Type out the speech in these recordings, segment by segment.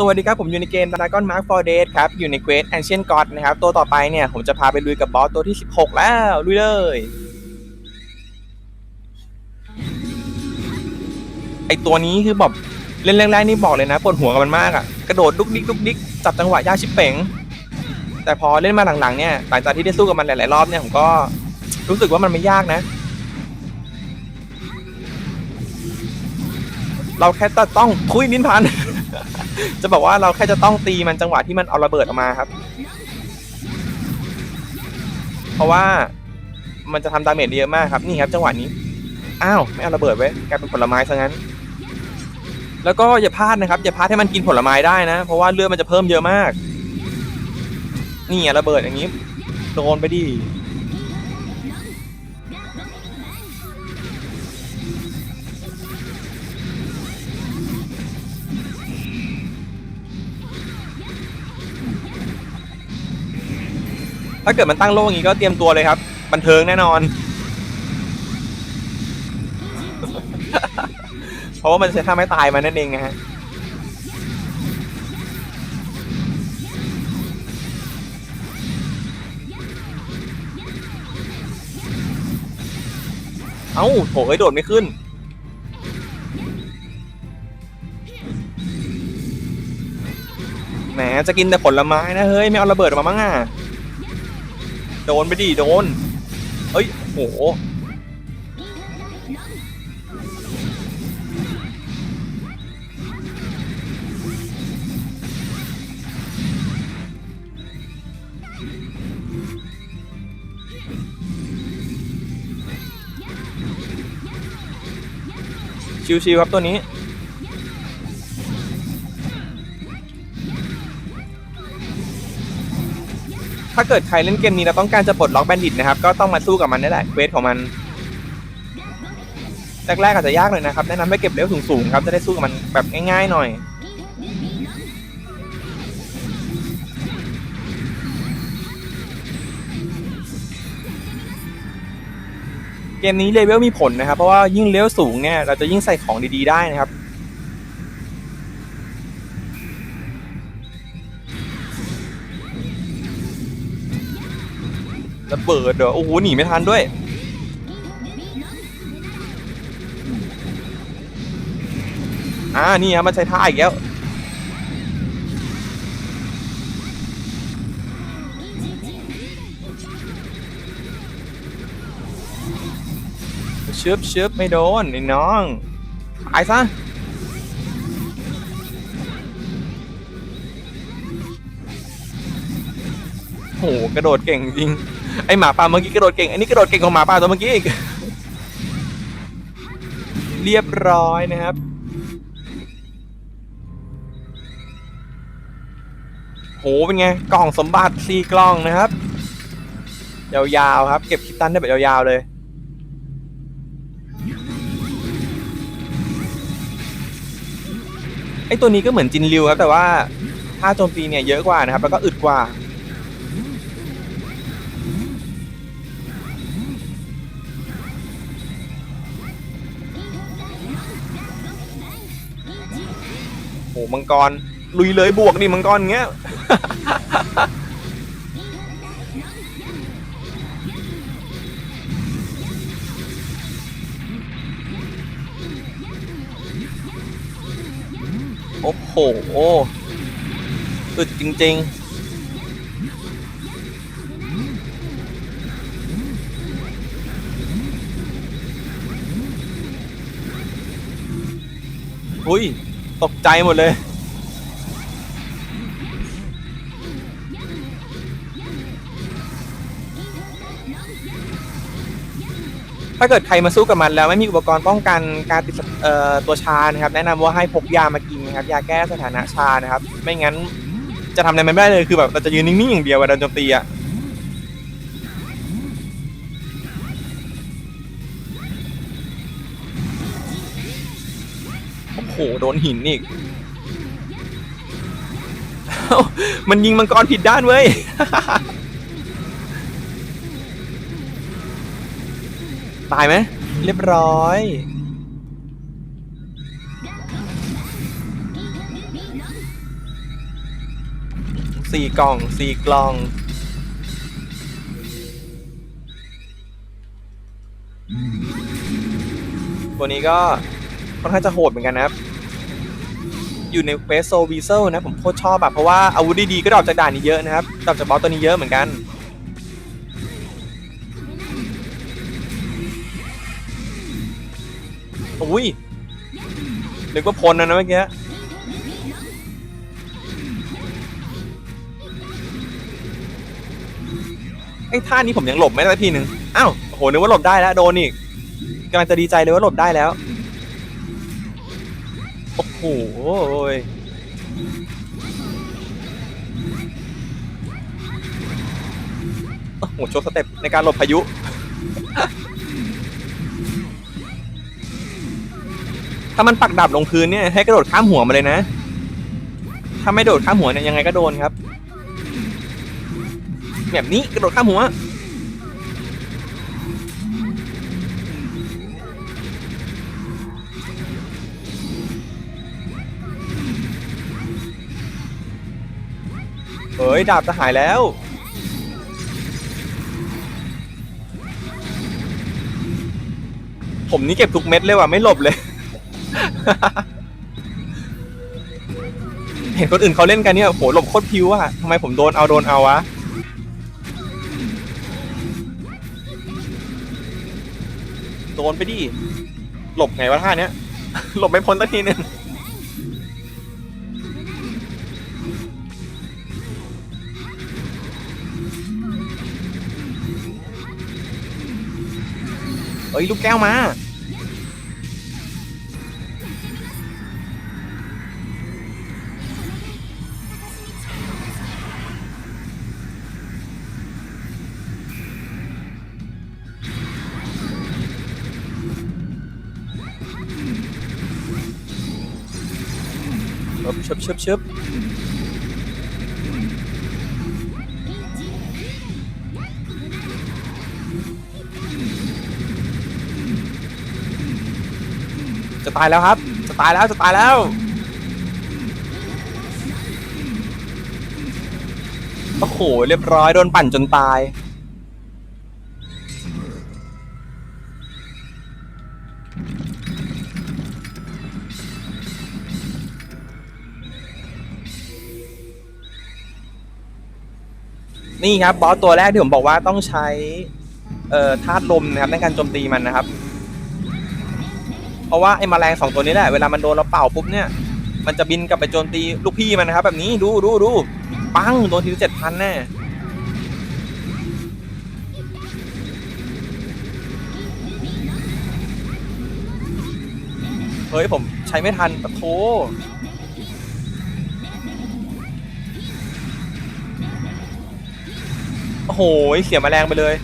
สวัสดีครับ ผมอยู่ในเกม Dragon Mark for Dead ครับ อยู่ในเควส Ancient God นะครับ ตัวต่อไปเนี่ย ผมจะพาไปลุยกับบอสตัวที่ 16 แล้ว ลุยเลย ไอตัวนี้คือแบบเล่นแรกๆนี่บอกเลยนะปวดหัวกับมันมากอะ่ะ กระโดดดุกดิกดุกดิกจับจังหวะยากชิบเป๋ง แต่พอเล่นมาหลังๆเนี่ย หลังจากที่ได้สู้กับมันหลายๆรอบเนี่ย ผมก็รู้สึกว่ามันไม่ยากนะ เราแค่ต้องทุยนินพัน จะบอกว่าเราแค่จะต้องตีมันจังหวะที่มันเอาระเบิดออกมาครับ เพราะว่ามันจะทำดาเมจเยอะมากครับนี่ครับจังหวะนี้อ้าวไม่เอาระเบิดไว้กลายเป็นผลไม้ซะงั้น แล้วก็อย่าพลาดนะครับ อย่าพลาดให้มันกินผลไม้ได้นะ เพราะว่าเลือดมันจะเพิ่มเยอะมาก นี่ระเบิดอย่างนี้โดนไปดิ ถ้าเกิดมันตั้งโล่อย่างนี้ก็เตรียมตัวเลยครับ บันเทิงแน่นอน เพราะว่ามันจะทำให้ตายมันนั่นเองนะฮะเอ้าโถเอ้ยโดดไม่ขึ้น แหมจะกินแต่ผลไม้นะเฮ้ย ไม่เอาระเบิดมามั้งอะ โดนไปดิโดนเฮ้ยโหชิวๆครับตัวนี้ ถ้าเกิดใครเล่นเกมนี้แล้วต้องการจะปลดล็อกแบนดิตนะครับ ก็ต้องมาสู้กับมันนี่แหละเควสของมันแรกๆอาจจะยากเลยนะครับแนะนำให้เก็บเลเวลสูงๆครับจะได้สู้กับมันแบบง่ายๆหน่อยเกมนี้เลเวลมีผลนะครับ เพราะว่ายิ่งเลเวลสูงเนี่ยเราจะยิ่งใส่ของดีๆได้นะครับ ระเบิดเด้อโอ้โหหนีไม่ทันด้วยอ่านี่ครับมันใช้ท่าอีกแล้วชึบชึบไม่โดนไอ้น้องตายซะโหกระโดดเก่งจริง ไอหมาป่าเมื่อกี้กระโดดเก่งอันนี้กระโดดเก่งกว่าหมาป่าตัวเมื่อกี้อีกเรียบร้อยนะครับ โหเป็นไงกล่องสมบัติสี่กล่องนะครับ ยาวๆครับ เก็บคิดตันได้แบบยาวๆเลยไอตัวนี้ก็เหมือนจินริวครับ แต่ว่าถ้าโจมตีเนี่ยเยอะกว่านะครับ แล้วก็อึดกว่า โอ้มังกร ลุยเลยบวกดิมังกรเงี้ยโอ้โหอึดจริง ๆอุ้ย ตกใจหมดเลยถ้าเกิดใครมาสู้กับมันแล้วไม่มีอุปกรณ์ป้องกันการติดตัวชานะครับ แนะนำว่าให้พกยามากินนะครับยาแก้สถานะชานะครับ ไม่งั้นจะทำอะไรมันไม่ได้เลยคือแบบเราจะยืนนิ่งๆอย่างเดียวเวลาโดนโจมตีอะ หโดนหินอีกเอ้ามันยิงมังกรผิดด้านเว้ยตายไหมเรียบร้อยเสี่กล่องสี่กล่อง ตัวนี้ก็ค่อนข้างจะโหดเหมือนกันนะครับ อยู่ในเวสโซวีเซลนะผมโคตรชอบแบบเพราะว่าอาวุธดีๆก็ดรอปจากด่านนี้เยอะนะครับดรอปจากบอสตัวนี้เยอะเหมือนกันอุ้ยนึกว่าพลนะนะเมื่อกี้ไอ้ท่านี้ผมยังหลบไม่ได้ทีหนึ่งอ้าวโหนึกว่าหลบได้แล้วโดนอีกกำลังจะดีใจเลยว่าหลบได้แล้ว โอ้โหโอ้โหโชว์สเต็ปในการหลบพายุ ถ้ามันปักดับลงพื้นเนี่ยให้กระโดดข้ามหัวมาเลยนะ ถ้าไม่โดดข้ามหัวเนี่ยยังไงก็โดนครับ แบบนี้กระโดดข้ามหัว ฮ้ย ดาบจะหายแล้ว ผมนี่เก็บทุกเม็ดเลยว่ะ ไม่หลบเลย เห็นคนอื่นเขาเล่นกันเนี่ยโหหลบโคตรพิวอะทำไมผมโดนเอาโดนเอาวะโดนไปดิ หลบไงวะท่าเนี้ย หลบไม่พ้นสักทีนึง เอ้ยลูกแก้วมา ชึบชึบชึบชึบ จะตายแล้วครับ จะตายแล้วจะตายแล้ว โอ้โห เรียบร้อยโดนปั่นจนตาย นี่ครับบอสตัวแรกที่ผมบอกว่าต้องใช้เอ่อธาตุลมนะครับในการโจมตีมันนะครับ เพราะว่าไอ้แมลงสองตัวนี้แหละเวลามันโดนเราเป่าปุ๊บเนี่ย มันจะบินกลับไปโจมตีลูกพี่มันนะครับ แบบนี้ดูดูดูปังโดนทีละเจ็ดพันแน่เฮ้ยผมใช้ไม่ทันปะโถโอ้โหเสียแมลงไปเลย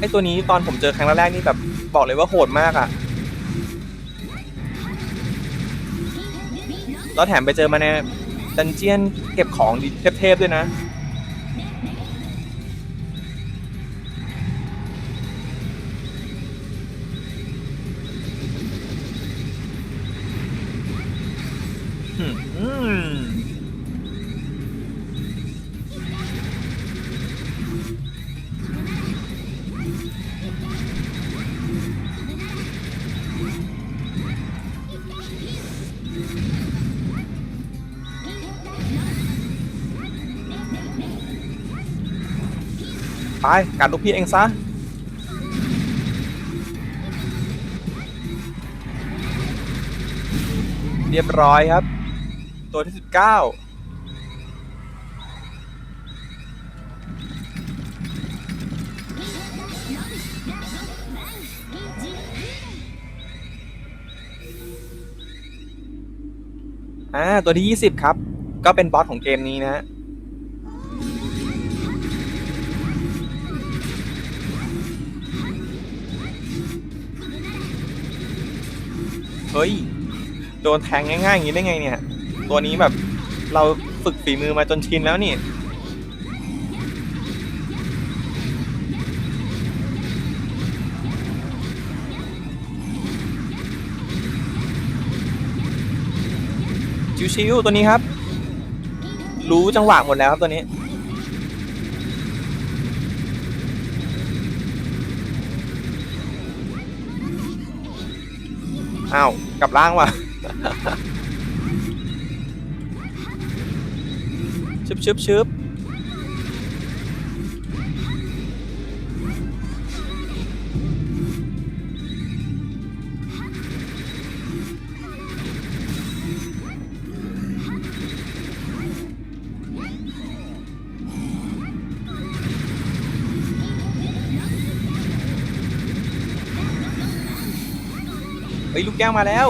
ไอตัวนี้ตอนผมเจอครั้งแรกนี่แบบบอกเลยว่าโหดมากอะ่ะแล้วแถมไปเจอมาในดันเจียนเก็บของดีเทพๆด้วยนะอื ไปกัดลูกพี่เองซะเรียบร้อยครับ ตัวที่สิบเก้าอ่าตัวที่ยี่สิบครับ ก็เป็นบอสของเกมนี้นะ เฮ้ย โดนแทงง่ายๆอย่างนี้ได้ไงเนี่ย ตัวนี้แบบเราฝึกฝีมือมาจนชินแล้วนี่ชิวๆตัวนี้ครับ รู้จังหวะหมดแล้วครับตัวนี้ อ้าวกลับล่างว่ะชึบชึบชึบ ฮ้ยลูกแก้วมาแล้ว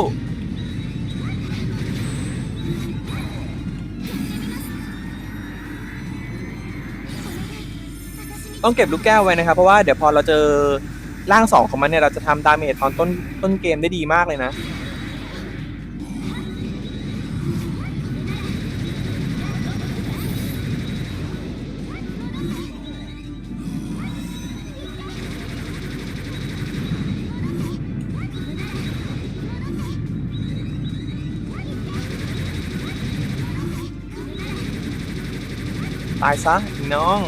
ต้องเก็บลูกแก้วไว้นะครับ เพราะว่าเดี๋ยวพอเราเจอร่างสองของมันเนี่ยเราจะทำดาเมจตอนต้นต้นเกมได้ดีมากเลยนะ ตายซะน้อง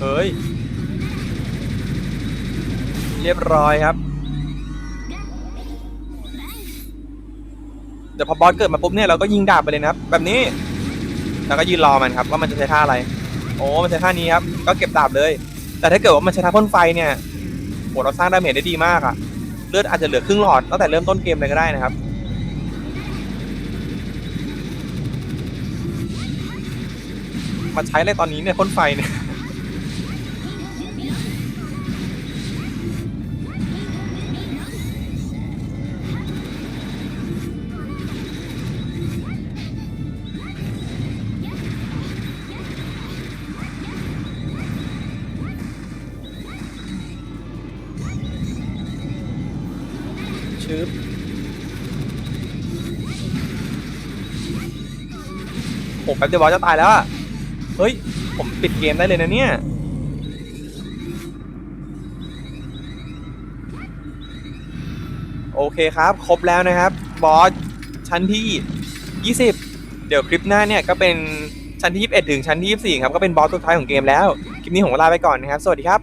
เฮ้ย เรียบร้อยครับ เดี๋ยวพอบอสเกิดมาปุ๊บเนี่ยเราก็ยิงดาบไปเลยนะครับ แบบนี้ แล้วก็ยืนรอมันครับ ว่ามันจะใช้ท่าอะไร โอ้ มันใช้ท่านี้ครับ ก็เก็บดาบเลย แต่ถ้าเกิดว่ามันใช้ท่าพ่นไฟเนี่ย เราสร้างดาเมจได้ดีมากอะเลือดอาจจะเหลือครึ่งหลอดตั้งแต่เริ่มต้นเกมเลยก็ได้นะครับมาใช้อะไรตอนนี้เนี่ยพ่นไฟเนี่ย ผมแป๊บเดียวบอสจะตายแล้วอะเฮ้ย ผมปิดเกมได้เลยนะเนี่ย โอเคครับ ครบแล้วนะครับ บอสชั้นที่ 20 เดี๋ยวคลิปหน้าเนี่ยก็เป็นชั้นที่ 21 ถึงชั้นที่ 24 ครับ ก็เป็นบอสสุดท้ายของเกมแล้ว คลิปนี้ผมก็ลาไปก่อนนะครับ สวัสดีครับ